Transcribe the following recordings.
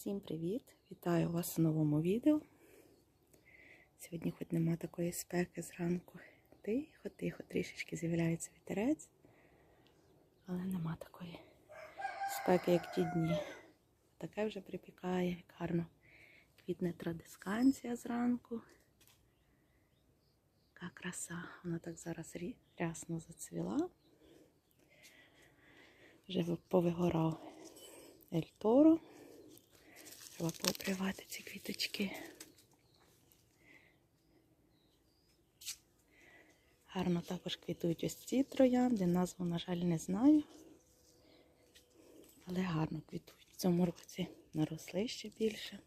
Всім привіт! Вітаю вас у новому відео. Сьогодні хоч нема такої спеки зранку. Тихо, тихо, трішечки з'являється вітерець, але нема такої спеки, як ті дні. Таке вже припікає, гарно квітне традисканція зранку. Яка краса. Вона так зараз рясно зацвіла. Вже повигорав Ельторо. Треба пообривати ці квіточки. Гарно також квітують ось ці троянди. Назву, на жаль, не знаю. Але гарно квітують. В цьому році наросли ще більше.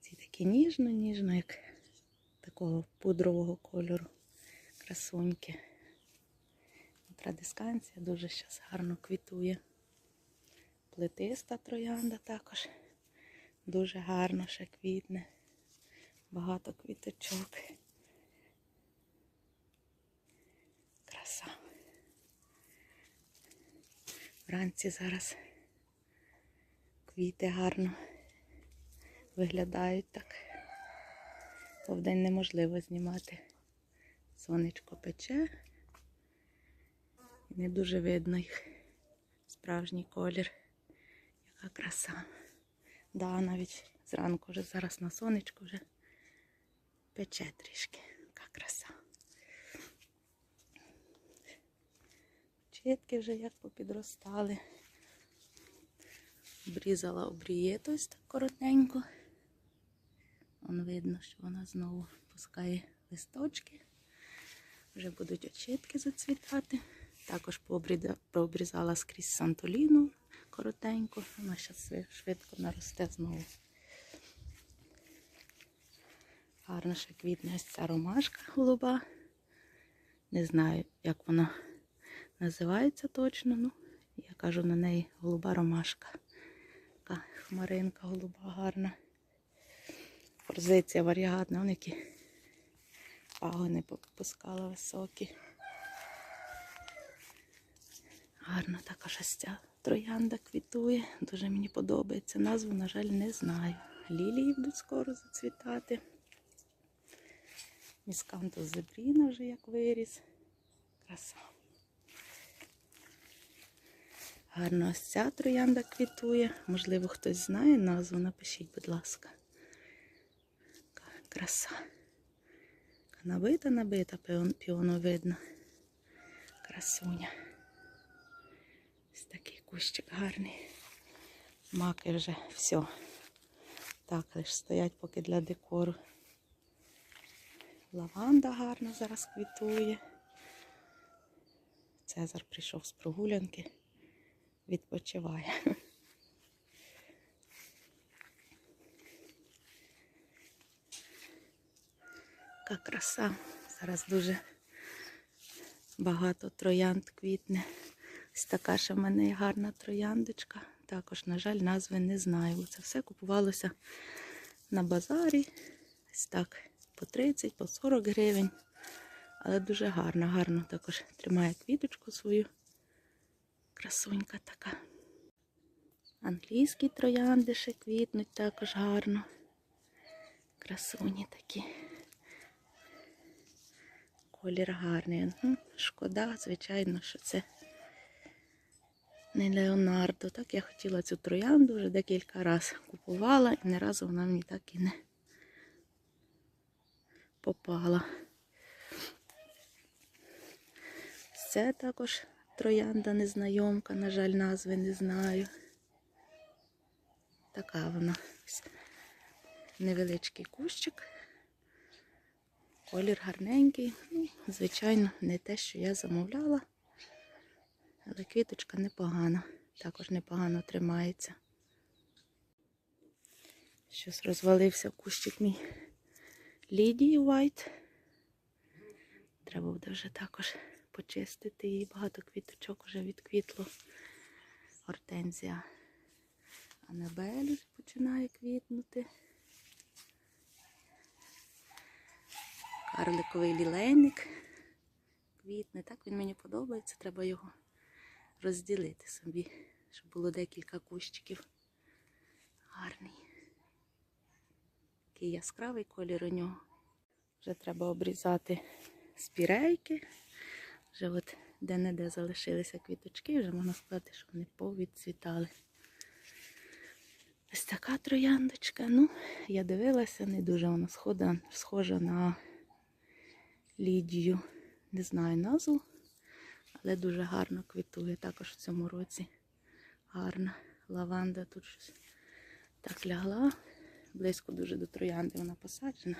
Ці такі ніжно-ніжно, як такого пудрового кольору. Красуньки. Традисканція дуже щас гарно квітує. Плетиста троянда також дуже гарно ще квітне. Багато квіточок. Краса. Вранці зараз квіти гарно виглядають так. Бо вдень неможливо знімати. Сонечко пече. Не дуже видно їх справжній колір. Яка краса. Да, навіть зранку вже зараз на сонечку вже пече трішки. Яка краса. Чітки вже як попідростали. Обрізала обрієту ось так коротенько. Вон видно, що вона знову пускає листочки. Вже будуть очітки зацвітати. Також пообрізала скрізь сантоліну коротенько. Вона зараз швидко наросте знову. Гарно ще квітне ця ромашка голуба. Не знаю, як вона називається точно. Ну, я кажу на неї голуба ромашка. Така хмаринка голуба гарна. Форзиція варіагатна, вони які пагони попускала високі. Гарно також ось ця троянда квітує. Дуже мені подобається. Назву, на жаль, не знаю. Лілії будуть скоро зацвітати. Міскантус зебріна вже як виріс. Краса. Гарно ось ця троянда квітує. Можливо, хтось знає назву, напишіть, будь ласка. Краса. Набита, набита, піон- піоновидна. Красуня. Кущик гарний. Маки вже все. Так, лише стоять поки для декору. Лаванда гарно зараз квітує. Цезар прийшов з прогулянки, відпочиває. Яка краса. Зараз дуже багато троянд квітне. Ось така ще в мене є гарна трояндочка. Також, на жаль, назви не знаю. бо Це все купувалося на базарі. Ось так, по 30, по 40 гривень. Але дуже гарно, гарно також тримає квіточку свою. Красунька така. Англійські троянди ще квітнуть також гарно. Красуні такі. Колір гарний. Шкода, звичайно, що це не Леонардо. Так я хотіла цю троянду вже декілька разів купувала і ні разу вона мені так і не попала. Це також троянда незнайомка, на жаль, назви не знаю. Така вона. Невеличкий кущик. Колір гарненький. Ну, звичайно, не те, що я замовляла. Але квіточка непогана. Також непогано тримається. Щось розвалився кущик мій Лідії White. Треба буде вже також почистити її. Багато квіточок вже відквітло. Гортензія Анабель починає квітнути. Карликовий лілейник. Квітне. Так він мені подобається. Треба його розділити собі, щоб було декілька кущиків. Гарний. Такий яскравий колір у нього. Вже треба обрізати спірейки. Вже от де-не-де залишилися квіточки, вже можна сказати, що вони повідцвітали. Ось така трояндочка. Ну, я дивилася, не дуже вона схода, схожа на Лідію. Не знаю назву, але дуже гарно квітує також в цьому році. Гарна лаванда тут щось так лягла. Близько дуже до троянди вона посаджена,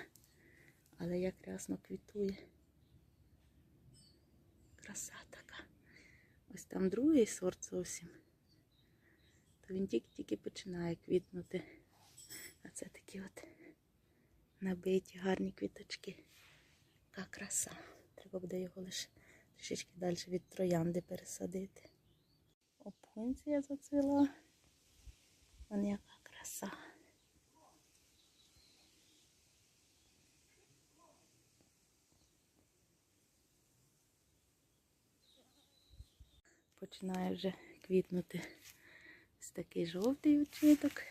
але як рясно квітує. Краса така. Ось там другий сорт зовсім. То він тільки-тільки починає квітнути. А це такі от набиті гарні квіточки. Яка краса. Треба буде його лише трішечки далі від троянди пересадити. Опунція зацвіла. Вон яка краса. Починає вже квітнути ось такий жовтий очіток.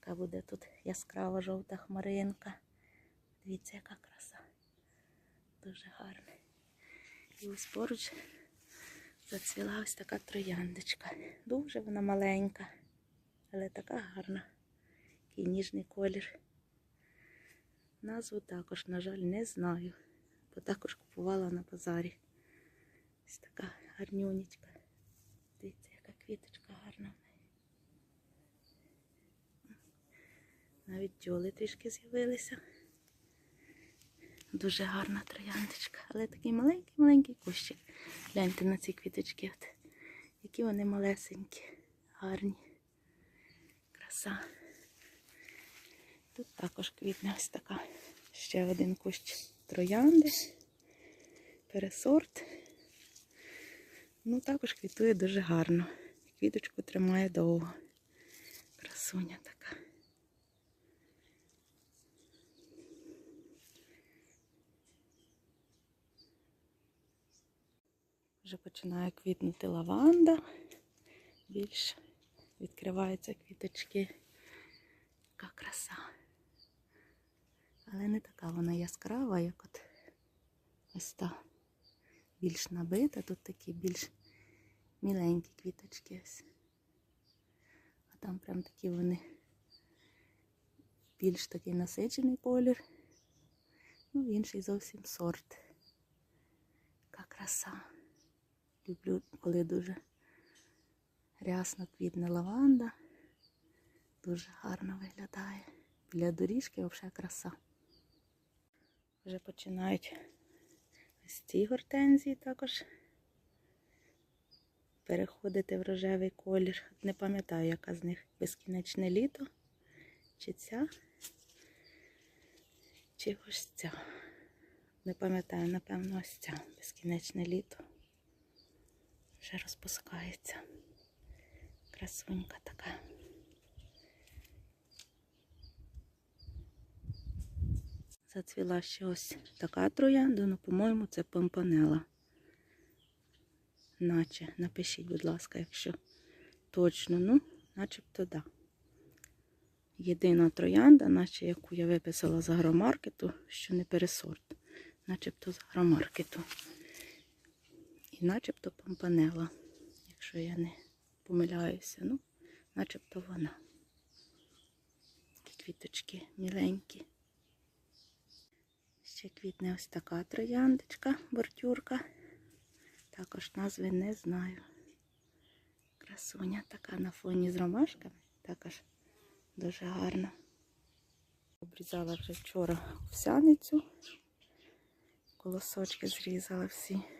Яка буде тут яскрава жовта хмаринка. Дивіться, яка краса. Дуже гарна. І ось поруч зацвіла ось така трояндочка. Дуже вона маленька, але така гарна. Такий ніжний колір. Назву також, на жаль, не знаю, бо також купувала на базарі. Ось така гарнюнечка. Дивіться, яка квіточка гарна. Навіть бджоли трішки з'явилися. Дуже гарна трояндочка, але такий маленький-маленький кущик. Гляньте на ці квіточки. От. Які вони малесенькі, гарні. Краса. Тут також квітне ось така. Ще один кущ троянди. Пересорт. Ну, також квітує дуже гарно. Квіточку тримає довго. Красуня така. Вже починає квітнути лаванда. Більш відкриваються квіточки. Яка краса. Але не така вона яскрава, як от ось та. Більш набита, тут такі більш міленькі квіточки ось. А там прям такі вони більш такий насичений колір. Ну, інший зовсім сорт. Яка краса. Люблю, коли дуже рясно квітне лаванда. Дуже гарно виглядає. Біля доріжки взагалі краса. Вже починають ось ці гортензії також переходити в рожевий колір. Не пам'ятаю, яка з них безкінечне літо. Чи ця, чи ось ця. Не пам'ятаю, напевно, ось ця безкінечне літо. Вже розпускається. Красунька така. Зацвіла ще ось така троянда, ну, по-моєму, це помпанела. Наче, напишіть, будь ласка, якщо точно, ну, начебто да. Єдина троянда, наче яку я виписала з агромаркету, що не пересорт, начебто з агромаркету. І начебто помпанела, якщо я не помиляюся, ну, начебто вона. Такі квіточки міленькі. Ще квітне ось така трояндочка, бортюрка. Також назви не знаю. Красуня така на фоні з ромашками. Також дуже гарна. Обрізала вже вчора овсяницю. Колосочки зрізала всі.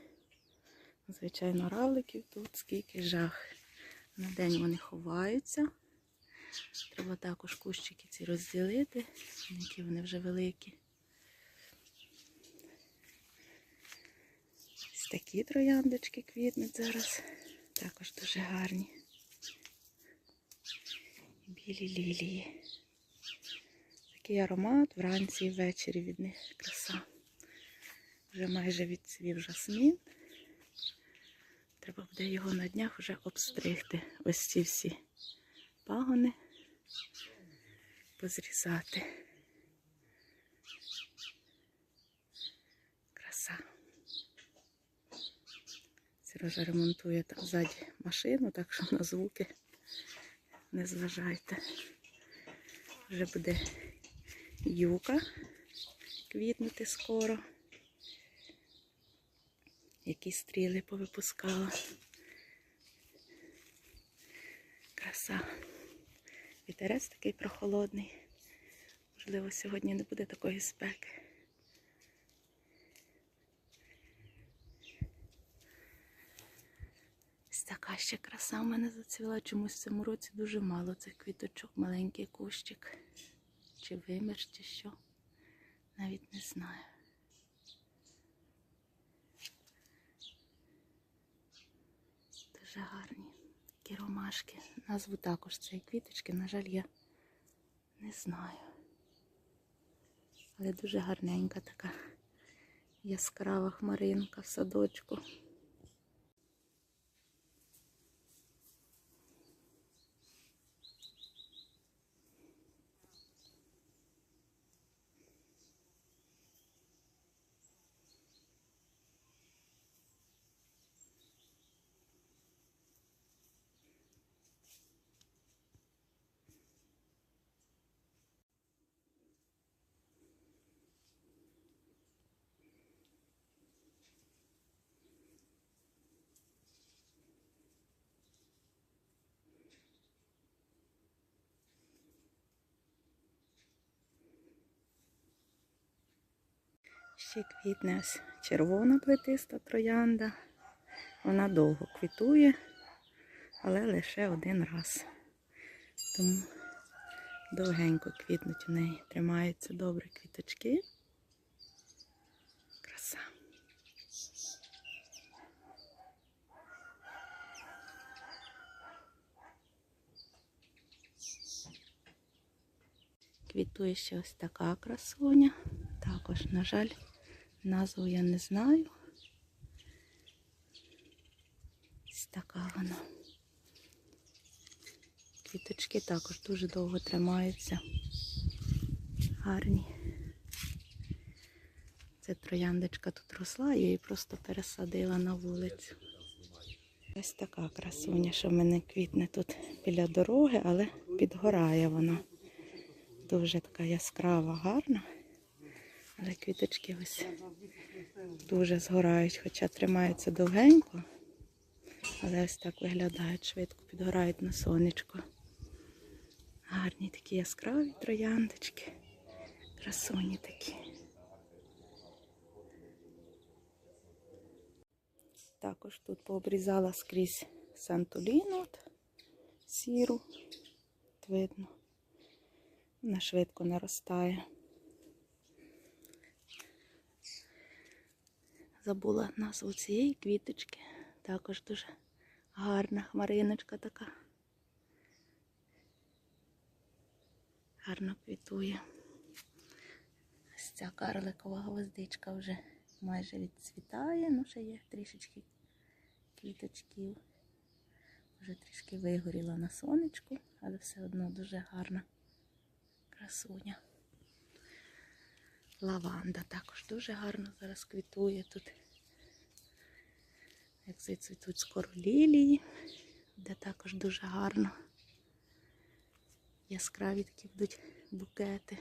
Звичайно, равликів тут скільки жах. На день вони ховаються. Треба також кущики ці розділити, які вони вже великі. Ось такі трояндочки квітнуть зараз. Також дуже гарні. Білі лілії. Такий аромат вранці і ввечері від них краса. Вже майже відцвів жасмін. Треба буде його на днях вже обстригти. Ось ці всі пагони позрізати. Краса. Сережа ремонтує там ззаді машину, так що на звуки не зважайте. Вже буде юка квітнути скоро. Які стріли повипускала. Краса. Вітерець такий прохолодний. Можливо, сьогодні не буде такої спеки. Ось така ще краса в мене зацвіла. Чомусь в цьому році дуже мало цих квіточок, маленький кущик. Чи вимір, чи що. Навіть не знаю. Дуже гарні такі ромашки. Назву також цієї квіточки, на жаль, я не знаю. Але дуже гарненька така яскрава хмаринка в садочку. Ще квітне ось червона плетиста троянда. Вона довго квітує, але лише один раз. Тому довгенько квітнуть у неї. Тримаються добре квіточки. Краса. Квітує ще ось така красуня. Також, на жаль, назву я не знаю. Ось така вона. Квіточки також дуже довго тримаються. Гарні. Це трояндочка тут росла, я її просто пересадила на вулицю. Ось така красуня, що в мене квітне тут біля дороги, але підгорає вона. Дуже така яскрава, гарна. Але квіточки ось дуже згорають, хоча тримаються довгенько. Але ось так виглядають, швидко підгорають на сонечко. Гарні такі яскраві трояндочки. Красуні такі. Також тут пообрізала скрізь сантуліну сіру. От видно. Вона швидко наростає. Забула назву цієї квіточки. Також дуже гарна хмариночка така. Гарно квітує. Ось ця карликова гвоздичка вже майже відцвітає, ну ще є трішечки квіточків. Вже трішки вигоріла на сонечку, але все одно дуже гарна красуня. Лаванда також дуже гарно зараз квітує тут. Як зацвітуть скоро лілії, де також дуже гарно. Яскраві такі будуть букети.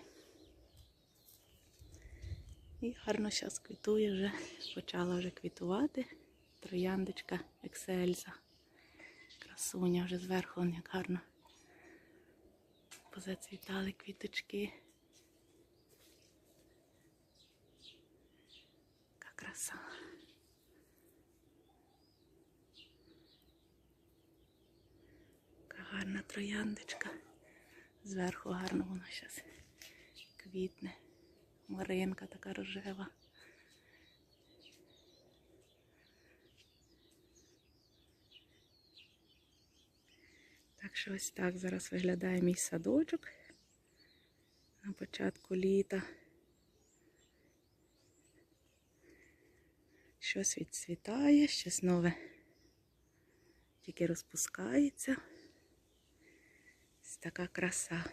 І гарно зараз квітує вже, почала вже квітувати. Трояндочка Ексельза. Красуня вже зверху як гарно позацвітали квіточки. Краса. Яка гарна трояндочка. Зверху гарно воно зараз квітне. Маринка така рожева. Так що ось так зараз виглядає мій садочок на початку літа. Щось відцвітає, щось нове тільки розпускається. Ось така краса.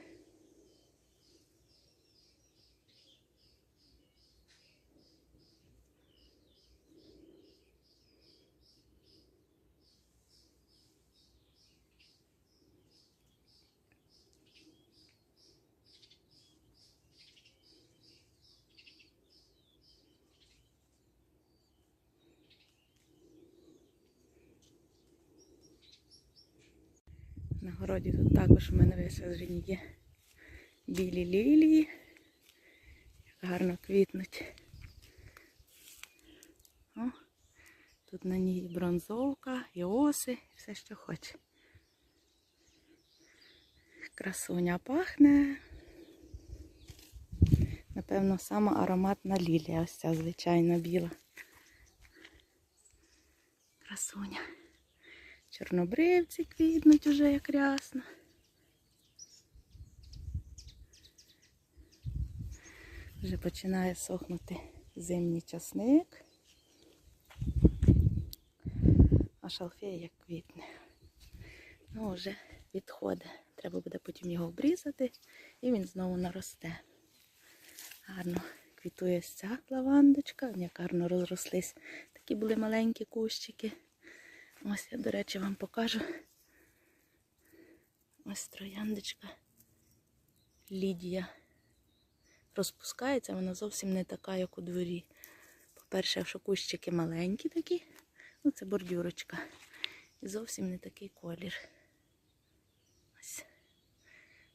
На городі тут також в мене висаджені є білі лілії. Як гарно квітнуть. О, тут на ній бронзовка, і оси, і все, що хоче. Красуня пахне. Напевно, сама ароматна лілія, ось ця звичайна біла. Красуня. Чорнобривці квітнуть уже як рясно. Вже починає сохнути зимній часник. А шалфей як квітне. Ну, вже відходить. Треба буде потім його обрізати і він знову наросте. Гарно квітує ця лавандочка, як гарно розрослись. Такі були маленькі кущики. Ось я, до речі, вам покажу. Ось трояндочка Лідія. Розпускається, вона зовсім не така, як у дворі. По-перше, що кущики маленькі такі, ну це бордюрочка. І зовсім не такий колір. Ось.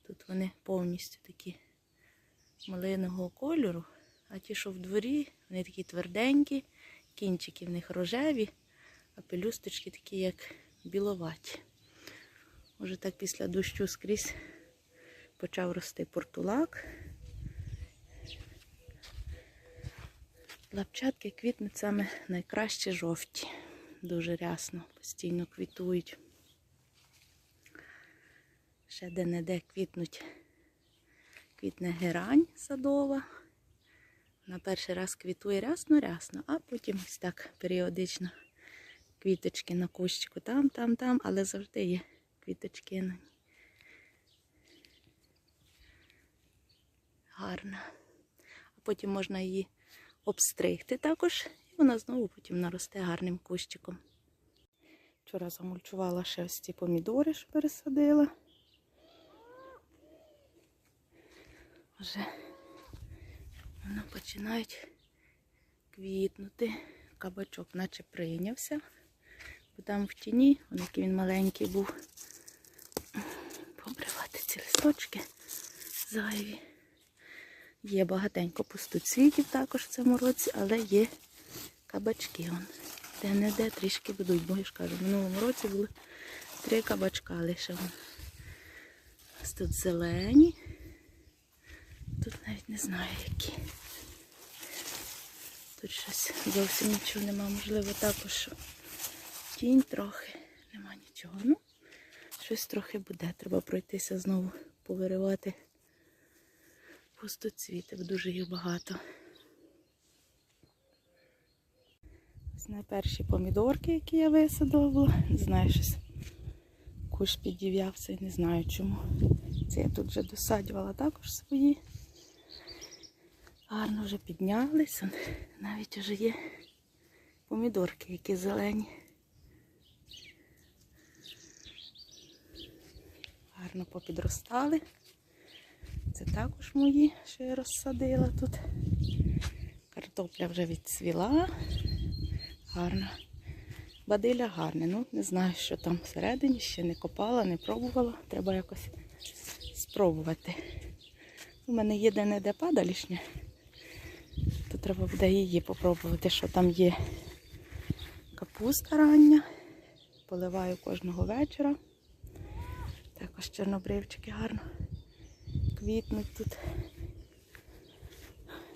Тут вони повністю такі малиного кольору, а ті, що в дворі, вони такі тверденькі, кінчики в них рожеві а пелюсточки такі, як біловаті. Може так після дощу скрізь почав рости портулак. Лапчатки квітнуть саме найкраще жовті. Дуже рясно, постійно квітують. Ще де-не-де квітнуть квітне герань садова. На перший раз квітує рясно-рясно, а потім ось так періодично квіточки на кущику. Там, там, там, але завжди є квіточки на ній. Гарна. А потім можна її обстригти також, і вона знову потім наросте гарним кущиком. Вчора замульчувала ще ось ці помідори, що пересадила. Вже вони починають квітнути. Кабачок наче прийнявся. Там в тіні, он який він маленький був. Побривати ці листочки зайві. Є багатенько пустоцвітів також в цьому році, але є кабачки. Вон. Де-не-де трішки будуть, бо я ж кажу, в минулому році були три кабачка лише. Вон. Ось тут зелені. Тут навіть не знаю які. Тут щось зовсім нічого нема, можливо, також тінь трохи, нема нічого. Ну, щось трохи буде. Треба пройтися знову, повиривати пустоцвіти, бо дуже їх багато. Ось найперші помідорки, які я висадила, не знаю, щось куш підів'явся і не знаю чому. Це я тут вже досаджувала також свої. Гарно вже піднялися. Навіть вже є помідорки, які зелені. Гарно попідростали. Це також мої, що я розсадила тут. Картопля вже відцвіла. Гарно. Бадиля гарне. Ну, не знаю, що там всередині, ще не копала, не пробувала. Треба якось спробувати. У мене є де-не-де падалішня то треба буде її попробувати, що там є капуста рання. Поливаю кожного вечора. Також чорнобривчики гарно квітнуть тут.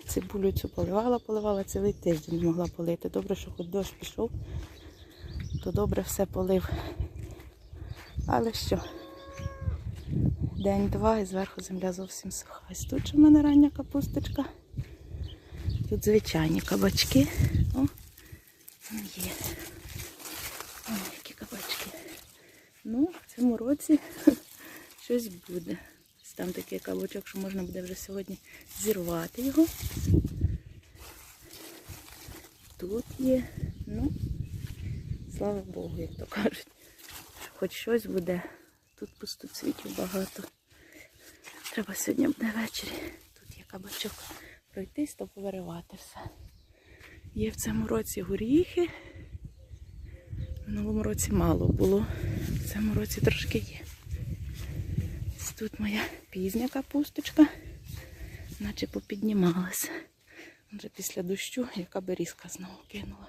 Цибулю цю поливала, поливала цілий тиждень не могла полити. Добре, що хоч дощ пішов, то добре все полив. Але що? День-два і зверху земля зовсім суха. Ось тут в мене рання капусточка. Тут звичайні кабачки. О, є. О, які кабачки. цьому році щось буде. Там такий кабачок, що можна буде вже сьогодні зірвати його. Тут є, ну, слава Богу, як то кажуть. що Хоч щось буде. Тут пустоцвітів багато. Треба сьогодні буде ввечері. Тут є кабачок пройтись, то повиривати все. Є в цьому році горіхи. В минулому році мало було. В цьому році трошки є. Ось Тут моя пізня капусточка, наче попіднімалася. Вже після дощу яка берізка знову кинула.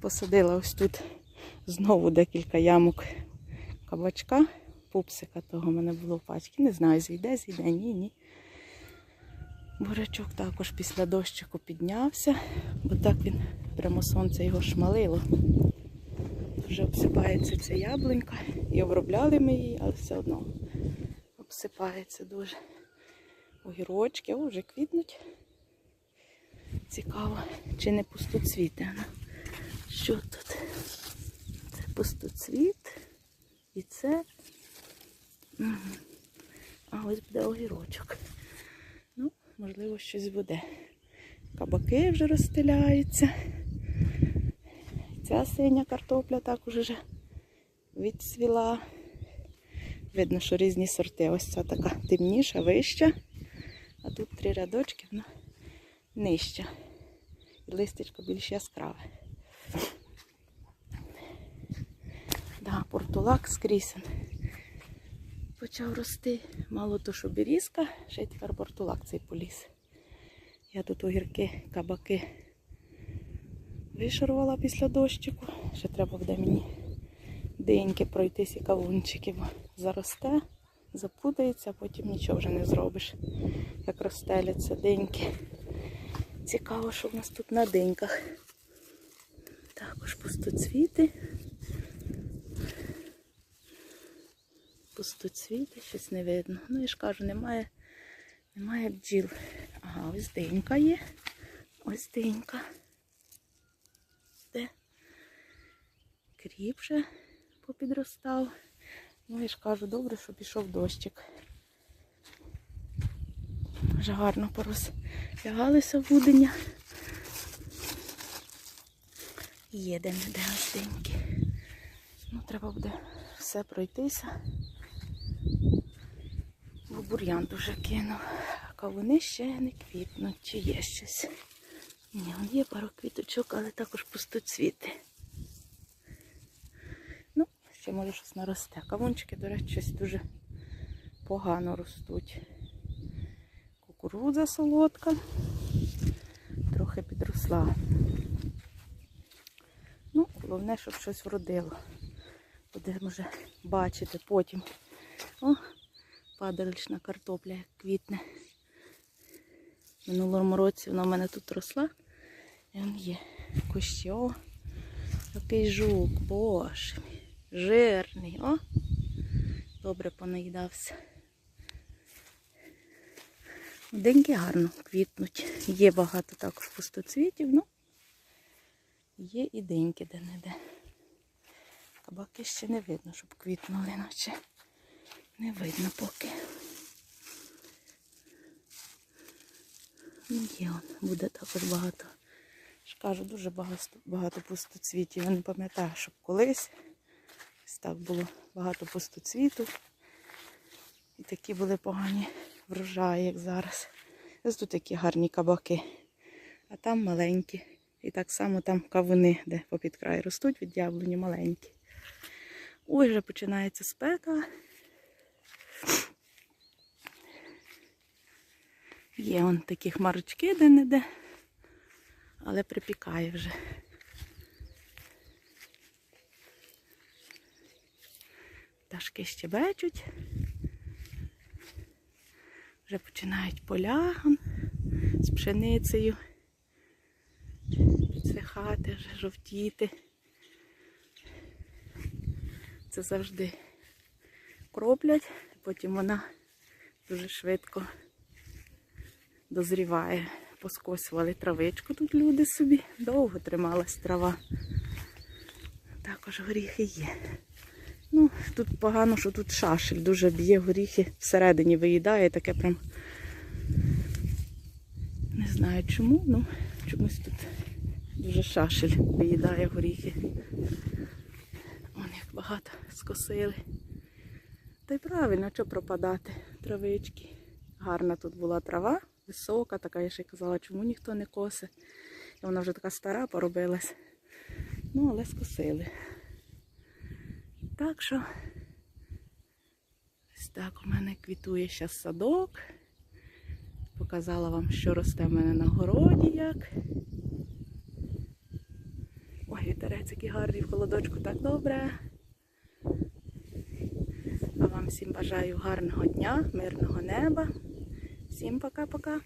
Посадила ось тут знову декілька ямок кабачка, пупсика того в мене було в пачці. Не знаю, зійде, зійде, ні, ні. Бурячок також після дощику піднявся, бо так він прямо сонце його шмалило. Вже обсипається ця яблунька. І обробляли ми її, але все одно обсипається дуже. Огірочки, о, вже квітнуть. Цікаво, чи не пустоцвіте. Ну, Що тут? Це пустоцвіт. І це. А ось буде огірочок. Ну, можливо, щось буде. Кабаки вже розстеляються. Ця синя картопля також вже відсвіла. Видно, що різні сорти. Ось ця така темніша, вища. А тут три рядочки, вона нижча. І листечко більш яскраве. Да, портулак скрізь почав рости. Мало то, що берізка, ще й тепер портулак цей поліз. Я тут огірки, кабаки вишарувала після дощику. Ще треба буде мені деньки пройтись і кавунчики, бо заросте, запутається, а потім нічого вже не зробиш. Як розстеляться деньки. Цікаво, що в нас тут на деньках. Також пустоцвіти. Пустоцвіти, щось не видно. Ну, я ж кажу, немає, немає бджіл. Ага, ось денька є. Ось денька. Де? Кріп вже попідростав. Ну, я ж кажу, добре, що пішов дощик. Вже гарно порозлягалися будення. Є де не. Ну, треба буде все пройтися. Бо бур'ян дуже кинув. А кавуни ще не квітнуть, чи є щось. Ні, є пару квіточок, але також пустоцвіти. Ну, ще може щось наросте. Кавунчики, до речі, щось дуже погано ростуть. Кукурудза солодка. Трохи підросла. Ну, головне, щоб щось вродило. Будемо вже бачити потім. О, падалична картопля як квітне. Минулому році вона в мене тут росла. І він є. Кущі. О, який жук, боже. Жирний. О! Добре понаїдався. Деньки гарно квітнуть. Є багато також пустоцвітів, ну є і деньки де-не-де. Кабаки ще не видно, щоб квітнули, наче не видно поки. Ну, Є он, буде також багато. Кажу, дуже багато, багато пустоцвітів. Я не пам'ятаю, щоб колись ось так було багато пустоцвіту. І такі були погані врожаї, як зараз. Ось тут такі гарні кабаки. А там маленькі. І так само там кавуни, де попід край ростуть від яблуні маленькі. Ой, вже починається спека. Є он такі хмарочки де-не-де, але припікає вже. Пташки щебечуть. Вже починають поля з пшеницею підсихати, вже жовтіти. Це завжди кроплять, потім вона дуже швидко дозріває. Поскосували травичку тут люди собі. Довго трималась трава. Також горіхи є. Ну, тут погано, що тут шашель дуже б'є горіхи всередині виїдає, таке прям. Не знаю чому, ну чомусь тут дуже шашель виїдає горіхи. Вон як багато скосили. Та й правильно, що пропадати? Травички. Гарна тут була трава, висока, така я ще й казала, чому ніхто не косе. І вона вже така стара поробилась. Ну, але скосили. Так що ось так у мене квітує зараз садок. Показала вам, що росте в мене на городі як. Ой, вітерець який гарний в холодочку так добре. А вам всім бажаю гарного дня, мирного неба. Всім пока-пока.